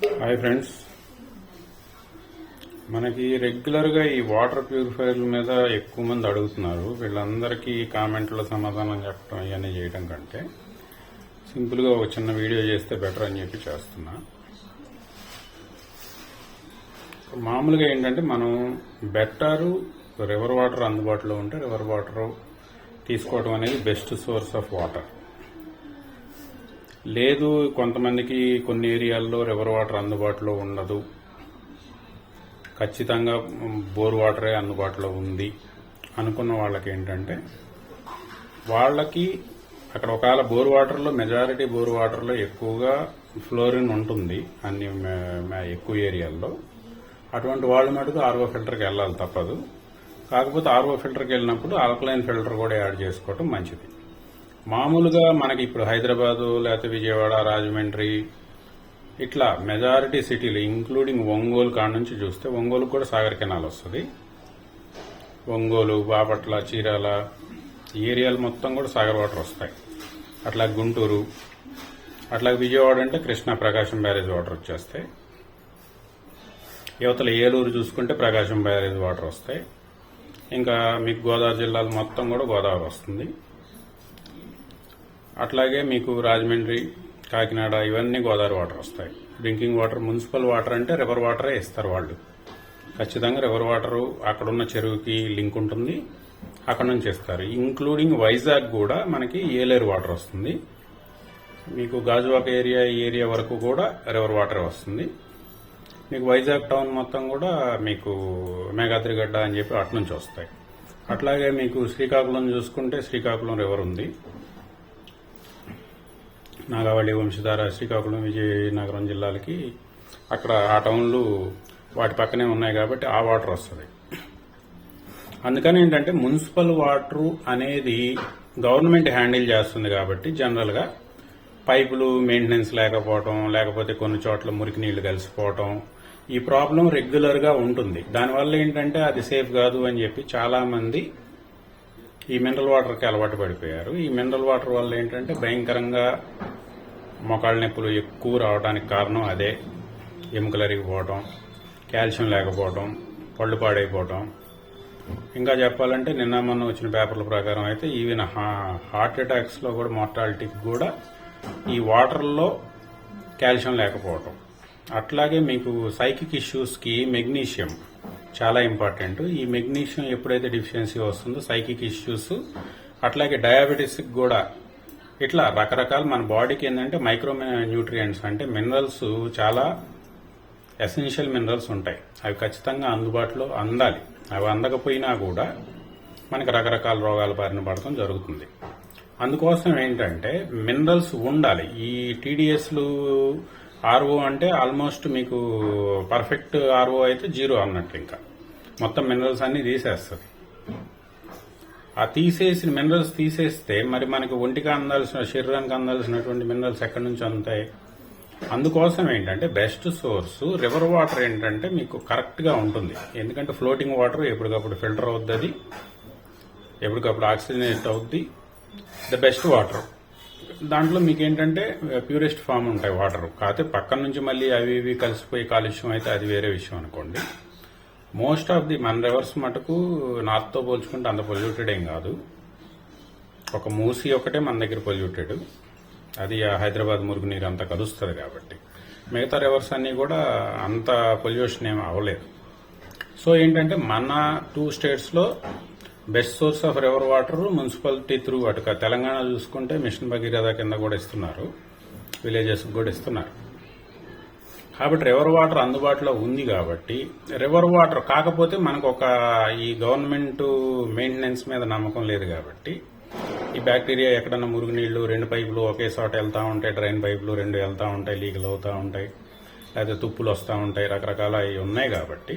Hi friends మనకి రెగ్యులర్గా ఈ వాటర్ ప్యూరిఫైర్ల మీద ఎక్కువ మంది అడుగుతున్నారు. వీళ్ళందరికీ కామెంట్లో సమాధానం చెప్పడం ఇవన్నీ చేయడం కంటే సింపుల్గా ఒక చిన్న వీడియో చేస్తే బెటర్ అని చెప్పి చేస్తున్నా. మామూలుగా ఏంటంటే మనం బెటర్ రివర్ వాటర్ అందుబాటులో ఉంటే రివర్ వాటర్ తీసుకోవడం అనేది బెస్ట్ సోర్స్ ఆఫ్ వాటర్ లేదు కొంతమందికి కొన్ని ఏరియాల్లో రివర్ వాటర్ అందుబాటులో ఉండదు. ఖచ్చితంగా బోర్ వాటరే అందుబాటులో ఉంది. అనుకున్న వాళ్ళకి ఏంటంటే వాళ్ళకి అక్కడ ఒకవేళ బోర్ వాటర్లో మెజారిటీ బోర్ వాటర్లో ఎక్కువగా ఫ్లోరిన్ ఉంటుంది అన్ని ఎక్కువ ఏరియాల్లో. అటువంటి వాళ్ళు మటుకు ఆర్ఓ ఫిల్టర్కి వెళ్ళాలి తప్పదు. కాకపోతే ఆర్ఓ ఫిల్టర్కి వెళ్ళినప్పుడు ఆల్కలైన్ ఫిల్టర్ కూడా యాడ్ చేసుకోవటం మంచిది. మామూలుగా మనకి ఇప్పుడు హైదరాబాదు లేకపోతే విజయవాడ రాజమండ్రి ఇట్లా మెజారిటీ సిటీలు ఇంక్లూడింగ్ ఒంగోలు కాడ నుంచి చూస్తే ఒంగోలు కూడా సాగర్ కెనాల్ వస్తుంది. ఒంగోలు బాపట్ల చీరాల ఏరియాలు మొత్తం కూడా సాగర్ వాటర్ వస్తాయి. అట్లా గుంటూరు అట్లా విజయవాడ అంటే కృష్ణా ప్రకాశం బ్యారేజ్ వాటర్ వచ్చేస్తాయి. యువతల ఏలూరు చూసుకుంటే ప్రకాశం బ్యారేజ్ వాటర్ వస్తాయి. ఇంకా మీకు గోదావరి జిల్లాలు మొత్తం కూడా గోదావరి వస్తుంది. అట్లాగే మీకు రాజమండ్రి కాకినాడ ఇవన్నీ గోదావరి వాటర్ వస్తాయి. డ్రింకింగ్ వాటర్ మున్సిపల్ వాటర్ అంటే రివర్ వాటరే ఇస్తారు వాళ్ళు. ఖచ్చితంగా రివర్ వాటరు అక్కడున్న చెరువుకి లింక్ ఉంటుంది అక్కడ నుంచి ఇస్తారు. ఇంక్లూడింగ్ వైజాగ్ కూడా మనకి ఏలేరు వాటర్ వస్తుంది. మీకు గాజువాక ఏరియా ఈ ఏరియా వరకు కూడా రివర్ వాటర్ వస్తుంది. మీకు వైజాగ్ టౌన్ మొత్తం కూడా మీకు మేఘాద్రిగడ్డ అని చెప్పి అటు నుంచి వస్తాయి. అట్లాగే మీకు శ్రీకాకుళం చూసుకుంటే శ్రీకాకుళం రివర్ ఉంది. నాగావళి వంశధార శ్రీకాకుళం విజయనగరం జిల్లాలకి అక్కడ ఆ టౌన్లు వాటి పక్కనే ఉన్నాయి కాబట్టి ఆ వాటర్ వస్తుంది. అందుకని ఏంటంటే మున్సిపల్ వాటర్ అనేది గవర్నమెంట్ హ్యాండిల్ చేస్తుంది కాబట్టి జనరల్గా పైపులు మెయింటెనెన్స్ లేకపోవటం లేకపోతే కొన్ని చోట్ల మురికి నీళ్ళు కలిసిపోవటం ఈ ప్రాబ్లం రెగ్యులర్గా ఉంటుంది. దానివల్ల ఏంటంటే అది సేఫ్ కాదు అని చెప్పి చాలామంది ఈ మినరల్ వాటర్కి అలవాటు పడిపోయారు. ఈ మినరల్ వాటర్ వల్ల ఏంటంటే భయంకరంగా మొకాళ్ళ నొప్పులు ఎక్కువ రావడానికి కారణం అదే. ఎముకలు అరిగిపోవటం కాల్షియం లేకపోవటం పళ్ళు పాడైపోవటం. ఇంకా చెప్పాలంటే నిన్న మొన్న వచ్చిన పేపర్ల ప్రకారం అయితే ఈవెన్ హా- హార్ట్ అటాక్స్లో కూడా మార్టాలిటీకి కూడా ఈ వాటర్లో కాల్షియం లేకపోవటం. అట్లాగే మీకు సైకిక్ ఇష్యూస్కి మెగ్నీషియం చాలా ఇంపార్టెంట్. ఈ మెగ్నీషియం ఎప్పుడైతే డిఫిషియన్సీ వస్తుందో సైకిక్ ఇష్యూస్ అట్లాగే డయాబెటీస్కి కూడా ఇట్లా రకరకాల మన బాడీకి ఏంటంటే మైక్రో న్యూట్రియంట్స్ అంటే మినరల్స్ చాలా ఎసెన్షియల్ మినరల్స్ ఉంటాయి. అవి ఖచ్చితంగా అందుబాటులో అందాలి. అవి అందకపోయినా కూడా మనకి రకరకాల రోగాల బారిన పడటం జరుగుతుంది. అందుకోసం ఏంటంటే మినరల్స్ ఉండాలి. ఈ టీడీఎస్లు ఆర్ఓ అంటే ఆల్మోస్ట్ మీకు పర్ఫెక్ట్ ఆర్ఓ అయితే జీరో అన్నట్టు ఇంకా. మొత్తం మినరల్స్ అన్ని తీసేస్తుంది. ఆ తీసేసిన మినరల్స్ తీసేస్తే మరి మనకి ఒంటికి అందాల్సిన శరీరానికి అందాల్సినటువంటి మినరల్స్ ఎక్కడి నుంచి అందుతాయి? అందుకోసం ఏంటంటే బెస్ట్ సోర్స్ రివర్ వాటర్ ఏంటంటే మీకు కరెక్ట్గా ఉంటుంది. ఎందుకంటే ఫ్లోటింగ్ వాటర్ ఎప్పటికప్పుడు ఫిల్టర్ అవుద్ది అది. ఎప్పటికప్పుడు ఆక్సిజనేట్ అవుద్ది. ద బెస్ట్ వాటర్ దాంట్లో మీకు ఏంటంటే ప్యూరెస్ట్ ఫామ్ ఉంటాయి వాటర్ కాకపోతే పక్కన నుంచి మళ్ళీ అవి ఇవి కలిసిపోయి కాలుష్యం అయితే అది వేరే విషయం అనుకోండి. మోస్ట్ ఆఫ్ ది మన రివర్స్ మటుకు నార్త్తో పోల్చుకుంటే అంత పొల్యూటెడ్ ఏం కాదు. ఒక మూసి ఒకటే మన దగ్గర పొల్యూటెడ్ అది హైదరాబాద్ మురుగునీరు అంత కలుస్తుంది కాబట్టి. మిగతా రివర్స్ అన్నీ కూడా అంత పొల్యూషన్ ఏమి అవ్వలేదు. సో ఏంటంటే మన టూ స్టేట్స్లో best source of river water municipality through అటు తెలంగాణ చూసుకుంటే మిషన్ భగీరథ కింద కూడా ఇస్తున్నారు. విలేజెస్కి కూడా ఇస్తున్నారు. కాబట్టి రివర్ వాటర్ అందుబాటులో ఉంది కాబట్టి రివర్ వాటర్ కాకపోతే మనకు ఒక ఈ గవర్నమెంట్ మెయింటెనెన్స్ మీద నమ్మకం లేదు కాబట్టి ఈ బ్యాక్టీరియా ఎక్కడన్నా మురుగునీళ్ళు రెండు పైపులు ఒకే చోట వెళ్తా ఉంటాయి డ్రైన్ పైపులు రెండు వెళ్తా ఉంటాయి లీకులు అవుతూ ఉంటాయి లేకపోతే తుప్పులు వస్తూ ఉంటాయి రకరకాల అవి ఉన్నాయి కాబట్టి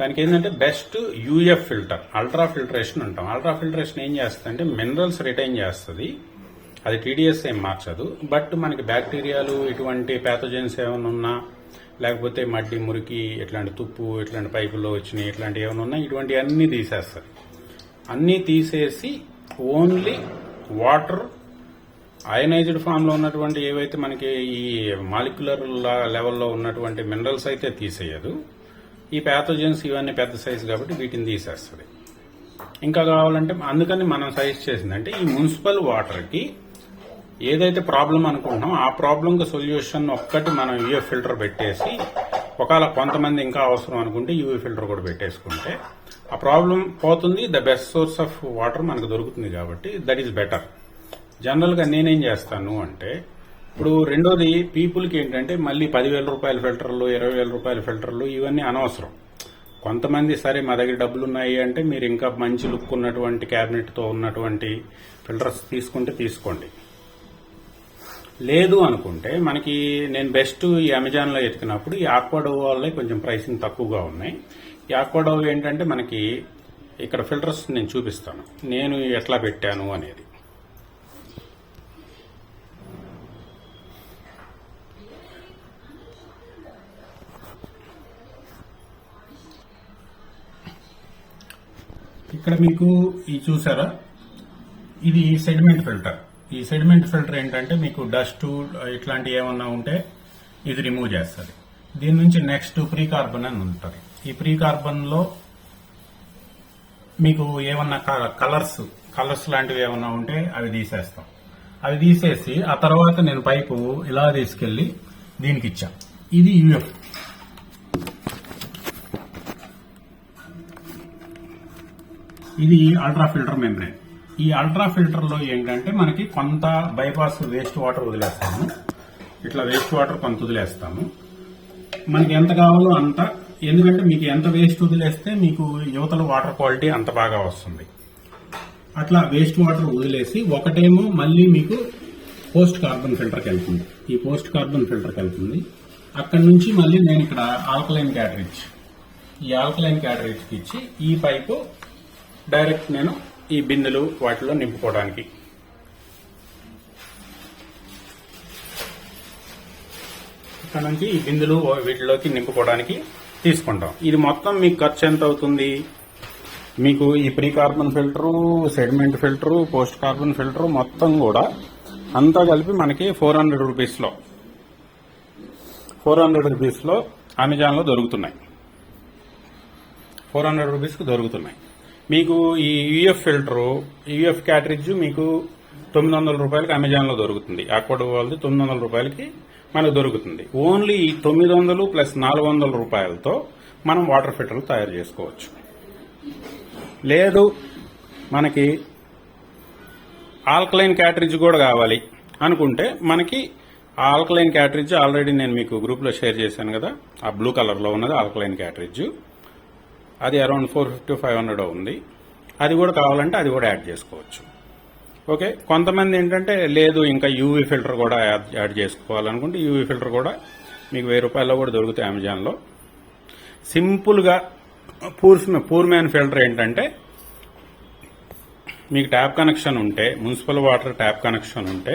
దానికి ఏంటంటే best UF filter ultra filtration అంటాం. అల్ట్రా ఫిల్టరేషన్ ఏం చేస్తుంది అంటే మినరల్స్ రిటైన్ చేస్తుంది. అది టీడీఎస్ ఏం మార్చదు. బట్ మనకి బ్యాక్టీరియాలు ఇటువంటి ప్యాథోజన్స్ ఏమైనా ఉన్నా లేకపోతే మడ్డి మురికి ఇట్లాంటి తుప్పు ఇట్లాంటి పైపుల్లో వచ్చినాయి ఇట్లాంటివి ఏమైనా ఉన్నాయి ఇటువంటి అన్నీ తీసేస్తారు. అన్నీ తీసేసి ఓన్లీ వాటర్ అయనైజ్డ్ ఫామ్లో ఉన్నటువంటి ఏవైతే మనకి ఈ మాలిక్యులర్ లెవెల్లో ఉన్నటువంటి మినరల్స్ అయితే తీసేయదు. ఈ ప్యాథోజన్స్ ఇవన్నీ పెద్ద సైజు కాబట్టి వీటిని తీసేస్తుంది. ఇంకా కావాలంటే అందుకని మనం సజెస్ట్ చేసిందంటే ఈ మున్సిపల్ వాటర్కి ఏదైతే ప్రాబ్లం అనుకుంటున్నామో ఆ ప్రాబ్లంకి సొల్యూషన్ ఒక్కటి మనం యూఏ ఫిల్టర్ పెట్టేసి ఒకవేళ కొంతమంది ఇంకా అవసరం అనుకుంటే యూఏ ఫిల్టర్ కూడా పెట్టేసుకుంటే ఆ ప్రాబ్లం పోతుంది. The best source of water మనకు దొరుకుతుంది కాబట్టి దట్ ఈస్ బెటర్. జనరల్గా నేనేం చేస్తాను అంటే ఇప్పుడు రెండోది పీపుల్కి ఏంటంటే మళ్ళీ పదివేల రూపాయల ఫిల్టర్లు ఇరవై వేల రూపాయల ఫిల్టర్లు ఇవన్నీ అనవసరం. కొంతమంది సరే మా దగ్గర డబ్బులు ఉన్నాయి అంటే మీరు ఇంకా మంచి లుక్ ఉన్నటువంటి క్యాబినెట్తో ఉన్నటువంటి ఫిల్టర్స్ తీసుకుంటే తీసుకోండి. లేదు అనుకుంటే మనకి నేను బెస్ట్ ఈ అమెజాన్లో ఎతికినప్పుడు ఈ ఆక్వాడోవ్ వాళ్ళే కొంచెం ప్రైసింగ్ తక్కువగా ఉన్నాయి. ఈ ఆక్వాడోవ్ ఏంటంటే మనకి ఇక్కడ ఫిల్టర్స్ నేను చూపిస్తాను. నేను ఎట్లా పెట్టాను అనేది. ఇక్కడ మీకు ఈ చూసారా? ఇది సెడిమెంట్ ఫిల్టర్ ఈ సెడిమెంట్ ఫిల్టర్ ఏంటంటే మీకు డస్ట్ ఇట్లాంటి ఏమన్నా ఉంటే ఇది రిమూవ్ చేస్తుంది. దీని నుంచి నెక్స్ట్ ప్రీ కార్బన్ అని ఉంటుంది. ఈ ప్రీ కార్బన్లో మీకు ఏమన్నా కలర్స్ కలర్స్ లాంటివి ఏమన్నా ఉంటే అవి తీసేస్తాం. అవి తీసేసి ఆ తర్వాత నేను పైపు ఇలా తీసుకెళ్ళి దీనికి ఇచ్చా. ఇది యుఎఫ్ ఇది అల్ట్రా ఫిల్టర్ మెంబ్రేన్ ఈ అల్ట్రా ఫిల్టర్లో ఏంటంటే మనకి కొంత బైపాస్ వేస్ట్ వాటర్ వదిలేస్తాము. ఇట్లా వేస్ట్ వాటర్ కొంత వదిలేస్తాము. మనకి ఎంత కావాలో అంత ఎందుకంటే మీకు ఎంత వేస్ట్ వదిలేస్తే మీకు యువతల వాటర్ క్వాలిటీ అంత బాగా వస్తుంది. అట్లా వేస్ట్ వాటర్ వదిలేసి ఒకటేమో మళ్ళీ మీకు పోస్ట్ కార్బన్ ఫిల్టర్కి వెళ్తుంది ఈ పోస్ట్ కార్బన్ ఫిల్టర్కి వెళ్తుంది అక్కడి నుంచి మళ్ళీ నేను ఇక్కడ ఆల్కలైన్ క్యాటరేజ్ ఈ ఆల్కలైన్ క్యాటరేజ్కి ఇచ్చి ఈ పైపు డైరెక్ట్ నేను ఈ బిందెలు వాటిలో నింపుకోవడానికి. ఇక్కడ నుంచి ఈ బిందెలు వీటిలోకి నింపుకోవడానికి తీసుకుంటాం. ఇది మొత్తం మీకు ఖర్చు ఎంత అవుతుంది? మీకు ఈ pre carbon filter sediment filter post carbon filter మొత్తం కూడా అంతా కలిపి మనకి ఫోర్ హండ్రెడ్ రూపీస్లో. ఫోర్ హండ్రెడ్ రూపీస్లో అమెజాన్లో దొరుకుతున్నాయి. ఫోర్ హండ్రెడ్ రూపీస్కి దొరుకుతున్నాయి. మీకు ఈ యూఎఫ్ ఫిల్టరు యూఎఫ్ క్యాటరేజ్ మీకు తొమ్మిది వందల రూపాయలకి అమెజాన్లో దొరుకుతుంది. అక్కడ వాళ్ళది తొమ్మిది వందల రూపాయలకి మనకు దొరుకుతుంది. ఓన్లీ ఈ తొమ్మిది వందలు ప్లస్ నాలుగు వందల రూపాయలతో మనం వాటర్ ఫిల్టర్లు తయారు చేసుకోవచ్చు. లేదు మనకి ఆల్కలైన్ క్యాటరేజ్ కూడా కావాలి అనుకుంటే మనకి ఆల్కలైన్ క్యాటరేజ్ ఆల్రెడీ నేను మీకు గ్రూప్లో షేర్ చేశాను కదా. ఆ బ్లూ కలర్లో ఉన్నది ఆల్కలైన్ క్యాటరేజ్ అది around four fifty five hundred ఉంది. అది కూడా కావాలంటే అది కూడా యాడ్ చేసుకోవచ్చు. ఓకే? కొంతమంది ఏంటంటే లేదు ఇంకా యూవీ ఫిల్టర్ కూడా యాడ్ యాడ్ చేసుకోవాలనుకుంటే యూవీ ఫిల్టర్ కూడా మీకు వెయ్యి రూపాయల్లో కూడా దొరుకుతాయి అమెజాన్లో సింపుల్గా పూర్ పూర్ మ్యాన్ ఫిల్టర్ ఏంటంటే మీకు ట్యాప్ కనెక్షన్ ఉంటే మున్సిపల్ వాటర్ ట్యాప్ కనెక్షన్ ఉంటే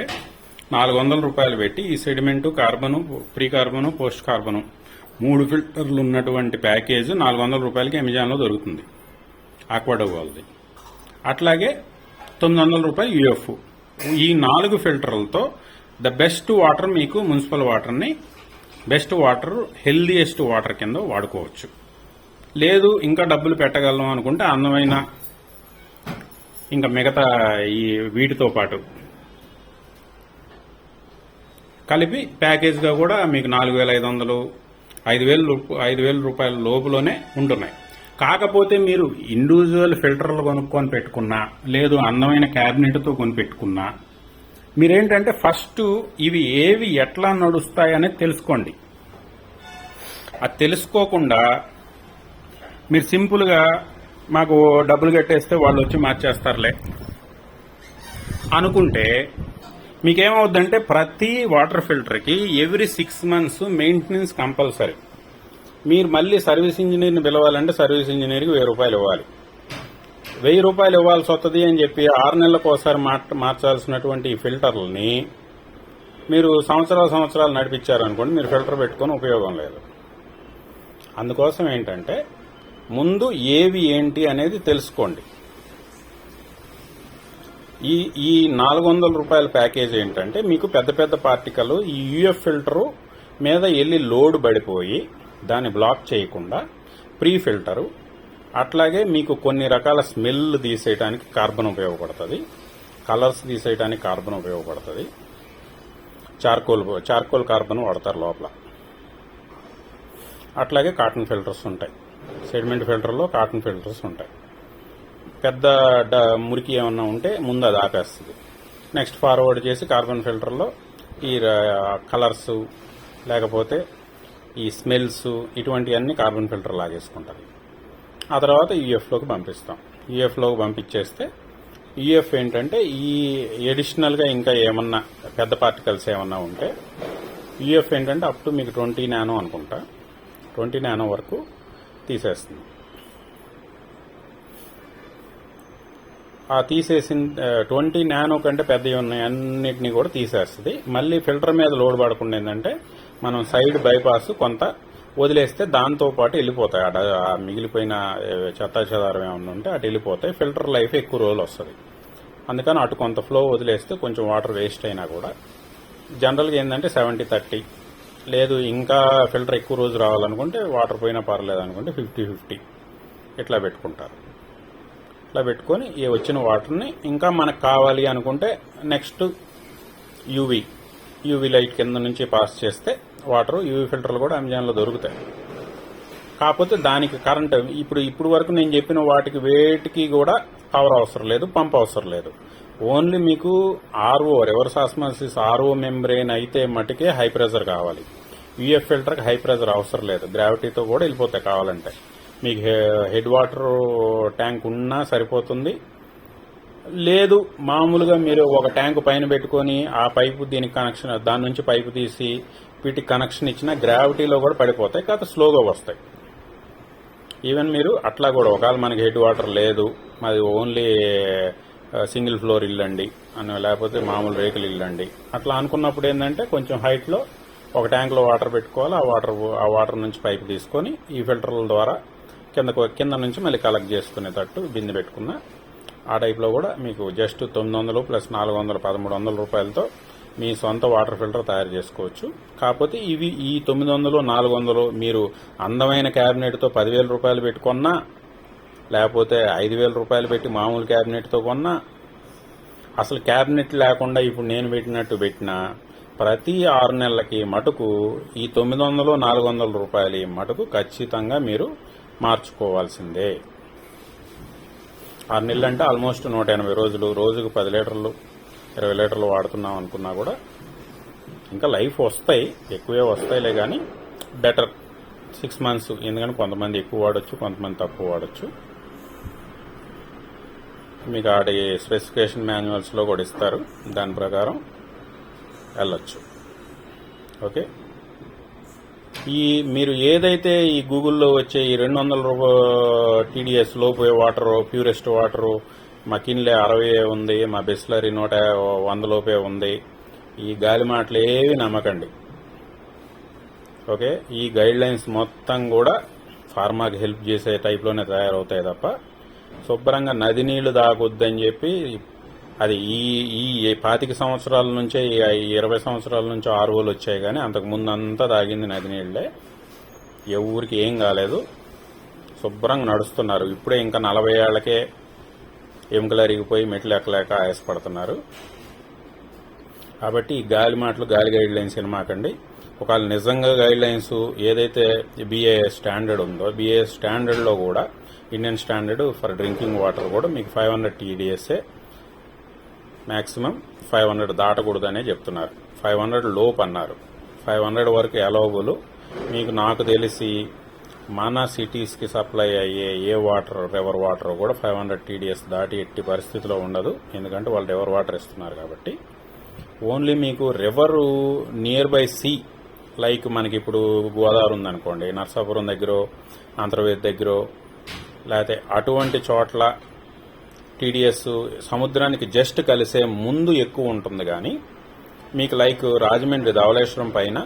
నాలుగు వందల రూపాయలు పెట్టి ఈ sediment carbon pre carbon post carbon మూడు ఫిల్టర్లు ఉన్నటువంటి ప్యాకేజ్ నాలుగు వందల రూపాయలకి అమెజాన్లో దొరుకుతుంది. ఆక్వాడో వాళ్ళది. అట్లాగే తొమ్మిది వందల రూపాయలు యూఎఫ్. ఈ నాలుగు ఫిల్టర్లతో ద బెస్ట్ వాటర్ మీకు మున్సిపల్ వాటర్ని బెస్ట్ వాటర్ హెల్దీయెస్ట్ వాటర్ కింద వాడుకోవచ్చు. లేదు ఇంకా డబ్బులు పెట్టగలం అనుకుంటే అందమైన ఇంకా మిగతా ఈ వీటితో పాటు కలిపి ప్యాకేజ్గా కూడా మీకు నాలుగు వేల ఐదు వందలు ఐదు వేలు ఐదు వేల రూపాయల లోపులోనే ఉంటున్నాయి. కాకపోతే మీరు ఇండివిజువల్ ఫిల్టర్లు కొనుక్కొని పెట్టుకున్నా లేదు అందమైన క్యాబినెట్తో కొని పెట్టుకున్నా మీరేంటంటే ఫస్ట్ ఇవి ఏవి ఎట్లా నడుస్తాయి అనేది తెలుసుకోండి. అది తెలుసుకోకుండా మీరు సింపుల్గా మాకు డబ్బులు కట్టేస్తే వాళ్ళు వచ్చి మార్చేస్తారులే. అనుకుంటే మీకేమవుద్దంటే ప్రతి water ఫిల్టర్కి every six months maintenance compulsory. మీరు మళ్ళీ సర్వీస్ ఇంజనీర్ని పిలవాలంటే సర్వీస్ ఇంజనీర్కి వెయ్యి రూపాయలు ఇవ్వాలి. వెయ్యి రూపాయలు ఇవ్వాల్సి వస్తుంది అని చెప్పి ఆరు నెలలకు ఒకసారి మార్చాల్సినటువంటి ఫిల్టర్లని మీరు సంవత్సరాలు సంవత్సరాలు నడిపించారనుకోండి మీరు ఫిల్టర్ పెట్టుకొని ఉపయోగం లేదు. అందుకోసం ఏంటంటే ముందు ఏవి ఏంటి అనేది తెలుసుకోండి. ఈ ఈ నాలుగు వందల రూపాయల ప్యాకేజ్ ఏంటంటే మీకు పెద్ద పెద్ద పార్టికలు ఈ యూఎఫ్ ఫిల్టరు మీద వెళ్ళి లోడ్ పడిపోయి దాన్ని బ్లాక్ చేయకుండా ప్రీ ఫిల్టరు అట్లాగే మీకు కొన్ని రకాల స్మెల్ తీసేయడానికి కార్బన్ ఉపయోగపడుతుంది కలర్స్ తీసేయడానికి కార్బన్ ఉపయోగపడుతుంది చార్కోల్ చార్కోల్ కార్బన్ వాడతారు లోపల. అట్లాగే కాటన్ ఫిల్టర్స్ ఉంటాయి. సెడిమెంట్ ఫిల్టర్లో కాటన్ ఫిల్టర్స్ ఉంటాయి. పెద్ద డ- మురికి ఏమన్నా ఉంటే ముందు అది ఆపేస్తుంది. నెక్స్ట్ ఫార్వర్డ్ చేసి కార్బన్ ఫిల్టర్లో ఈ కలర్స్ లేకపోతే ఈ స్మెల్స్ ఇటువంటివన్నీ కార్బన్ ఫిల్టర్ లాగేసుకుంటుంది ఆ తర్వాత యూఎఫ్లోకి పంపిస్తాం. యూఎఫ్లోకి పంపించేస్తే యూఎఫ్ ఏంటంటే ఈ ఎడిషనల్గా ఇంకా ఏమన్నా పెద్ద పార్టికల్స్ ఏమన్నా ఉంటే యూఎఫ్ ఏంటంటే అప్ టు మీకు ట్వంటీ నానో అనుకుంటా. ట్వంటీ నానో వరకు తీసేస్తుంది. ఆ తీసేసిన ట్వంటీ నానో కంటే పెద్దవి ఉన్నాయి. అన్నిటినీ కూడా తీసేస్తుంది. మళ్ళీ ఫిల్టర్ మీద లోడ్ పడకుండా ఏంటంటే మనం సైడ్ బైపాస్ కొంత వదిలేస్తే దాంతో పాటు వెళ్ళిపోతాయి. అటు ఆ మిగిలిపోయిన ఏ, చెత్త చెదారం ఏమన్నా ఉంటే అటు వెళ్ళిపోతాయి. ఫిల్టర్ లైఫ్ ఎక్కువ రోజులు వస్తుంది. అందుకని అటు కొంత ఫ్లో వదిలేస్తే కొంచెం వాటర్ వేస్ట్ అయినా కూడా. జనరల్గా ఏంటంటే సెవెంటీ థర్టీ. లేదు ఇంకా ఫిల్టర్ ఎక్కువ రోజు రావాలనుకుంటే వాటర్ పోయినా పర్లేదు అనుకుంటే ఫిఫ్టీ ఫిఫ్టీ. ఇట్లా పెట్టుకుంటారు. ఇట్లా పెట్టుకొని ఈ వచ్చిన వాటర్ని ఇంకా మనకు కావాలి అనుకుంటే నెక్స్ట్ యూవి యూవి లైట్ కింద నుంచి పాస్ చేస్తే వాటర్ యూవి ఫిల్టర్లు కూడా అమెజాన్లో దొరుకుతాయి. కాకపోతే దానికి కరెంట్ ఇప్పుడు ఇప్పుడు వరకు నేను చెప్పిన వాటికి వేటికి కూడా పవర్ అవసరం లేదు పంప్ అవసరం లేదు. ఓన్లీ మీకు RO reverse osmosis RO membrane అయితే మటుకే హై ప్రెజర్ కావాలి. యూఎఫ్ ఫిల్టర్కి హై ప్రెజర్ అవసరం లేదు. గ్రావిటీతో కూడా వెళ్ళిపోతాయి కావాలంటే. మీకు హె- హెడ్ వాటర్ ట్యాంక్ ఉన్నా సరిపోతుంది. లేదు మామూలుగా మీరు ఒక ట్యాంక్ పైన పెట్టుకొని ఆ పైపు దీనికి కనెక్షన్ దాని నుంచి పైపు తీసి వీటికి కనెక్షన్ ఇచ్చిన గ్రావిటీలో కూడా పడిపోతాయి కాకపోతే స్లోగా వస్తాయి. ఈవెన్ మీరు అట్లా కూడా ఒకవేళ మనకి హెడ్ వాటర్ లేదు మాది ఓన్లీ సింగిల్ ఫ్లోర్ ఇల్లు అండి అని లేకపోతే మామూలు రేకులు ఇల్లు అండి. అట్లా అనుకున్నప్పుడు ఏంటంటే కొంచెం హైట్లో ఒక ట్యాంక్లో వాటర్ పెట్టుకోవాలి ఆ వాటర్ ఆ వాటర్ నుంచి పైపు తీసుకొని ఈ ఫిల్టర్ల ద్వారా కిందకు కింద నుంచి మళ్ళీ కలెక్ట్ చేసుకునేటట్టు బిందె పెట్టుకున్న. ఆ టైప్లో కూడా మీకు జస్ట్ తొమ్మిది వందలు ప్లస్ నాలుగు వందలు పదమూడు వందల రూపాయలతో మీ సొంత వాటర్ ఫిల్టర్ తయారు చేసుకోవచ్చు. కాకపోతే ఇవి ఈ తొమ్మిది వందలు నాలుగు వందలు మీరు అందమైన క్యాబినెట్తో పదివేల రూపాయలు పెట్టుకున్నా లేకపోతే ఐదు వేల రూపాయలు పెట్టి మామూలు క్యాబినెట్తో కొన్నా అసలు క్యాబినెట్ లేకుండా ఇప్పుడు నేను పెట్టినట్టు పెట్టినా ప్రతి ఆరు నెలలకి మటుకు ఈ తొమ్మిది వందలు నాలుగు వందల రూపాయలు మటుకు ఖచ్చితంగా మీరు మార్చుకోవాల్సిందే. ఆరు నెలలు అంటే ఆల్మోస్ట్ నూట ఎనభై రోజులు రోజుకు పది లీటర్లు ఇరవై లీటర్లు వాడుతున్నాం అనుకున్నా కూడా ఇంకా లైఫ్ వస్తాయి ఎక్కువే వస్తాయిలే కానీ బెటర్. సిక్స్ మంత్స్ ఎందుకంటే కొంతమంది ఎక్కువ వాడచ్చు కొంతమంది తక్కువ వాడచ్చు. మీకు ఆడి స్పెసిఫికేషన్ మాన్యువల్స్లో కూడా ఇస్తారు. దాని ప్రకారం వెళ్ళొచ్చు. ఓకే? ఈ మీరు ఏదైతే ఈ గూగుల్లో వచ్చే ఈ రెండు వందల రూపా టీడీఎస్లో వాటరు వాటర్ ప్యూరెస్ట్ వాటరు మా కిన్లే అరవై ఉంది మా బిస్లరీ నూట వంద లోపే ఉంది ఈ గాలి మాటలు ఏవి నమ్మకండి. ఓకే? ఈ గైడ్ లైన్స్ మొత్తం కూడా ఫార్మాకి హెల్ప్ చేసే టైప్లోనే తయారవుతాయి తప్ప శుభ్రంగా నది నీళ్ళు తాగొద్దని చెప్పి అది ఈ ఈ పాతిక సంవత్సరాల నుంచే ఇరవై సంవత్సరాల నుంచో ఆరువోలు వచ్చాయి కానీ అంతకు ముందు అంతా తాగింది నది నీళ్ళే ఎవరికి ఏం కాలేదు. శుభ్రంగా నడుస్తున్నారు. ఇప్పుడే ఇంకా నలభై ఏళ్ళకే ఎముకలు అరిగిపోయి మెట్లు ఎక్కలేక ఆయాసపడుతున్నారు. కాబట్టి ఈ గాలి మాటలు గాలి గైడ్ లైన్స్ సినిమాకండి ఒకవేళ నిజంగా గైడ్ లైన్స్ ఏదైతే బిఏ స్టాండర్డ్ ఉందో బిఏ స్టాండర్డ్లో కూడా Indian standard for drinking water కూడా మీకు five hundred టీడీఎస్ఏ maximum five hundred దాటకూడదనే చెప్తున్నారు. ఫైవ్ హండ్రెడ్ లోపు అన్నారు. ఫైవ్ హండ్రెడ్ వరకు అలౌబుల్ మీకు నాకు తెలిసి మన సిటీస్కి సప్లై అయ్యే ఏ వాటర్ రివర్ వాటర్ కూడా ఫైవ్ హండ్రెడ్ టీడీఎస్ దాటి ఎట్టి పరిస్థితిలో ఉండదు. ఎందుకంటే వాళ్ళు రివర్ వాటర్ ఇస్తున్నారు కాబట్టి. ఓన్లీ మీకు river near by sea like మనకి ఇప్పుడు గోదావరి ఉందనుకోండి నర్సాపురం దగ్గర ఆంధ్రప్రదేశ్ దగ్గర లేకపోతే అటువంటి చోట్ల టీడీఎస్ సముద్రానికి జస్ట్ కలిసే ముందు ఎక్కువ ఉంటుంది కానీ మీకు లైక్ రాజమండ్రి ధవళేశ్వరం పైన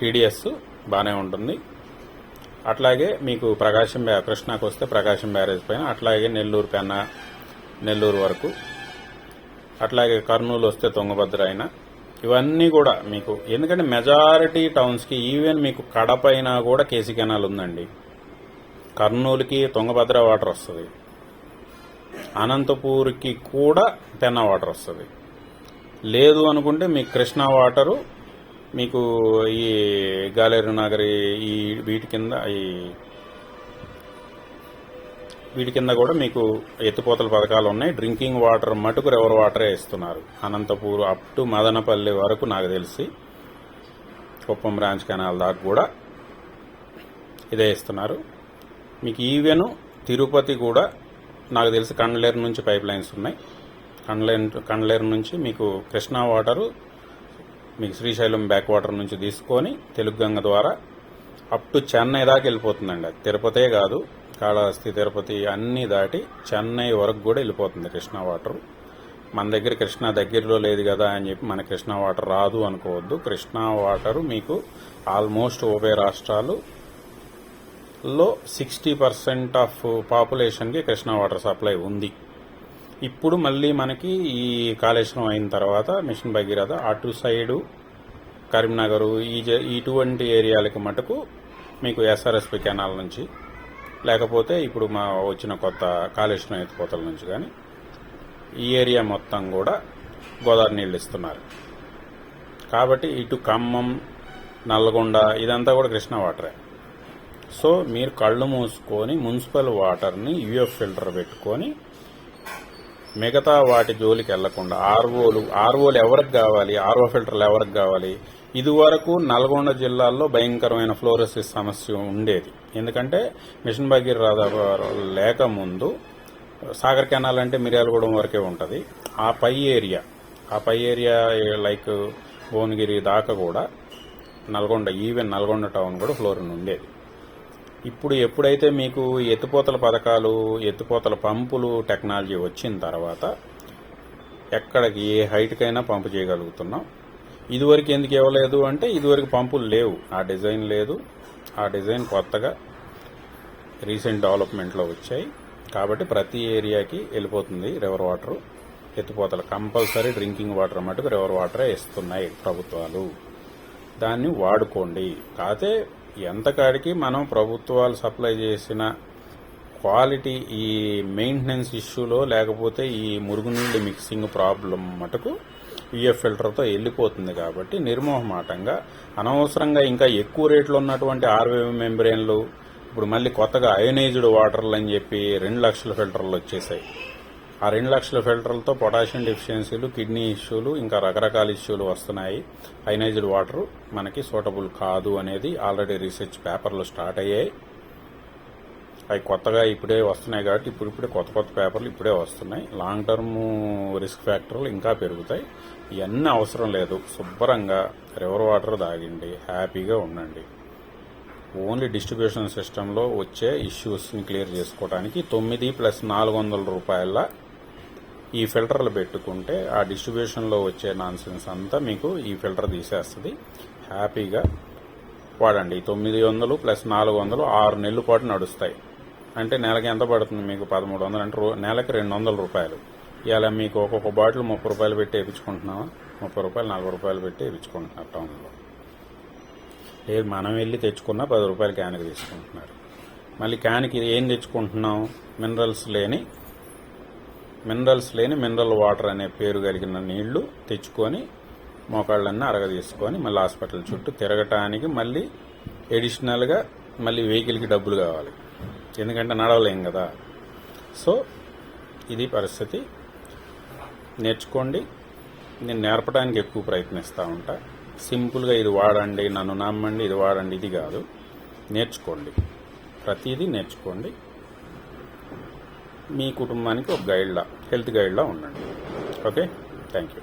టీడీఎస్ బాగానే ఉంటుంది. అట్లాగే మీకు ప్రకాశం బ్యా కృష్ణాకు వస్తే ప్రకాశం బ్యారేజ్ పైన అట్లాగే నెల్లూరు పెన్న నెల్లూరు వరకు. అట్లాగే కర్నూలు వస్తే తుంగభద్ర అయినా ఇవన్నీ కూడా మీకు ఎందుకంటే మెజారిటీ టౌన్స్కి ఈవెన్ మీకు కడప కూడా కేసీ కెనాల్ ఉందండి. కర్నూలుకి తుంగభద్ర వాటర్ వస్తుంది. అనంతపూర్కి కూడా పెన్నా వాటర్ వస్తుంది. లేదు అనుకుంటే మీకు కృష్ణా వాటరు మీకు ఈ గాలేరు నగరి ఈ వీటి కింద ఈ వీటి కింద కూడా మీకు ఎత్తిపోతల పథకాలు ఉన్నాయి. డ్రింకింగ్ వాటర్ మటుకు రివర్ వాటరే ఇస్తున్నారు. అనంతపూర్ అప్ టు మదనపల్లి వరకు నాకు తెలిసి కుప్పం బ్రాంచ్ కెనాల్ దాకా కూడా ఇదే ఇస్తున్నారు. మీకు ఈవెను తిరుపతి కూడా నాకు తెలిసి కండ్లేరు నుంచి పైప్ లైన్స్ ఉన్నాయి. కండ్లేరు కండ్లేరు నుంచి మీకు కృష్ణా వాటరు మీకు శ్రీశైలం బ్యాక్ వాటర్ నుంచి తీసుకొని తెలుగుగంగ ద్వారా అప్ టు చెన్నై దాకా వెళ్ళిపోతుందండి. అది తిరుపతే కాదు కాళహస్తి తిరుపతి అన్నీ దాటి చెన్నై వరకు కూడా వెళ్ళిపోతుంది కృష్ణా వాటర్. మన దగ్గర కృష్ణా దగ్గరలో లేదు కదా అని చెప్పి మన కృష్ణా వాటర్ రాదు అనుకోవద్దు. కృష్ణా వాటర్ మీకు ఆల్మోస్ట్ ఉభయ రాష్ట్రాలు లో సిక్స్టీ పర్సెంట్ ఆఫ్ పాపులేషన్కి కృష్ణా వాటర్ సప్లై ఉంది. ఇప్పుడు మళ్ళీ మనకి ఈ కాళేశ్వరం అయిన తర్వాత మిషన్ భగీరథ అటు సైడు కరీంనగర్ ఈ జ- ఇటువంటి ఏరియాలకి మటుకు మీకు ఎస్ఆర్ఎస్పి కెనాల్ నుంచి లేకపోతే ఇప్పుడు మా వచ్చిన కొత్త కాళేశ్వరం ఎత్తిపోతల నుంచి కానీ ఈ ఏరియా మొత్తం కూడా గోదావరి నీళ్ళు ఇస్తున్నారు. కాబట్టి ఇటు ఖమ్మం నల్లగొండ ఇదంతా కూడా కృష్ణా వాటరే. సో మీరు కళ్ళు మూసుకొని మున్సిపల్ వాటర్ని యూఎఫ్ ఫిల్టర్ పెట్టుకొని మిగతా వాటి జోలికి వెళ్ళకుండా ఆర్ఓలు ఆర్ఓలు ఎవరికి కావాలి ఆర్ఓ ఫిల్టర్లు ఎవరికి కావాలి? ఇదివరకు నల్గొండ జిల్లాల్లో భయంకరమైన ఫ్లోరోసిస్ సమస్య ఉండేది. ఎందుకంటే మిషన్ భగీరథ లేకముందు సాగర్ కెనాల్ అంటే మిర్యాలగూడెం వరకే ఉంటుంది. ఆ పై ఏరియా ఆ పై ఏరియా లైక్ భువనగిరి దాకా కూడా నల్గొండ ఈవెన్ నల్గొండ టౌన్ కూడా ఫ్లోరిన్ ఉండేది. ఇప్పుడు ఎప్పుడైతే మీకు ఎత్తిపోతల పథకాలు ఎత్తిపోతల పంపులు టెక్నాలజీ వచ్చిన తర్వాత ఎక్కడికి ఏ హైట్కైనా పంపు చేయగలుగుతున్నాం. ఇదివరకు ఎందుకు ఇవ్వలేదు అంటే ఇదివరకు పంపులు లేవు. ఆ డిజైన్ లేదు. ఆ డిజైన్ కొత్తగా రీసెంట్ డెవలప్మెంట్లో వచ్చాయి. కాబట్టి ప్రతి ఏరియాకి వెళ్ళిపోతుంది రివర్ వాటర్. ఎత్తిపోతలు కంపల్సరీ డ్రింకింగ్ వాటర్ మటుకు రివర్ వాటరే ఇస్తున్నాయి ప్రభుత్వాలు. దాన్ని వాడుకోండి. కాకపోతే ఎంత కాడికి మనం ప్రభుత్వాలు సప్లై చేసిన క్వాలిటీ ఈ మెయింటెనెన్స్ ఇష్యూలో లేకపోతే ఈ మురుగునీళ్ళు మిక్సింగ్ ప్రాబ్లం మటుకు ఈఎఫ్ ఫిల్టర్తో వెళ్ళిపోతుంది కాబట్టి నిర్మోహమాటంగా అనవసరంగా ఇంకా ఎక్కువ రేట్లు ఉన్నటువంటి ఆర్వే మెంబ్రేన్లు ఇప్పుడు మళ్ళీ కొత్తగా అయోనైజ్డ్ వాటర్లు అని చెప్పి రెండు లక్షల ఫిల్టర్లు వచ్చేసాయి. ఆ రెండు లక్షల ఫిల్టర్లతో పొటాషియం డెఫిషియన్సీలు కిడ్నీ ఇష్యూలు ఇంకా రకరకాల ఇష్యూలు వస్తున్నాయి. అయనైజ్డ్ వాటర్ మనకి సూటబుల్ కాదు అనేది ఆల్రెడీ రీసెర్చ్ పేపర్లు స్టార్ట్ అయ్యాయి. అవి కొత్తగా ఇప్పుడే వస్తున్నాయి కాబట్టి ఇప్పుడు ఇప్పుడే కొత్త కొత్త పేపర్లు ఇప్పుడే వస్తున్నాయి. లాంగ్ టర్మ్ రిస్క్ ఫ్యాక్టర్లు ఇంకా పెరుగుతాయి. ఇవన్నీ అవసరం లేదు. శుభ్రంగా రివర్ వాటర్ తాగండి హ్యాపీగా ఉండండి. ఓన్లీ డిస్ట్రిబ్యూషన్ సిస్టంలో వచ్చే ఇష్యూస్ని క్లియర్ చేసుకోవడానికి తొమ్మిది ప్లస్ నాలుగు వందల రూపాయల ఈ ఫిల్టర్లు పెట్టుకుంటే ఆ డిస్ట్రిబ్యూషన్లో వచ్చే నాన్సెన్స్ అంతా మీకు ఈ ఫిల్టర్ తీసేస్తుంది. హ్యాపీగా వాడండి. తొమ్మిది వందలు ప్లస్ నాలుగు వందలు ఆరు నెలల పాటు నడుస్తాయి. అంటే నెలకి ఎంత పడుతుంది మీకు? పదమూడు వందలు. అంటే రో- నెలకి రెండు వందల రూపాయలు. ఇలా మీకు ఒక్కొక్క బాటిల్ ముప్పై రూపాయలు పెట్టి వేయించుకుంటున్నావా? ముప్పై రూపాయలు నలభై రూపాయలు పెట్టి వేయించుకుంటున్నారు టౌన్లో. లేదు మనం వెళ్ళి తెచ్చుకున్న పది రూపాయలు క్యాన్కి తీసుకుంటున్నారు. మళ్ళీ క్యాన్కి ఏం తెచ్చుకుంటున్నాం? మినరల్స్ లేని మినరల్స్ లేని మినరల్ వాటర్ అనే పేరు కలిగిన నీళ్ళు తెచ్చుకొని మోకాళ్ళన్నీ అరగ తీసుకొని మళ్ళీ హాస్పిటల్ చుట్టూ తిరగటానికి మళ్ళీ ఎడిషనల్గా మళ్ళీ వెహికల్కి డబ్బులు కావాలి. ఎందుకంటే నడవలేం కదా. సో ఇది పరిస్థితి. నేర్చుకోండి. నేను నేర్పడానికి ఎక్కువ ప్రయత్నిస్తూ ఉంటా. సింపుల్గా ఇది వాడండి నన్ను నమ్మండి ఇది వాడండి ఇది కాదు. నేర్చుకోండి. ప్రతిదీ నేర్చుకోండి. మీ కుటుంబానికి ఒక గైడ్లా హెల్త్ గైడ్లా ఉండండి. ఓకే? Thank you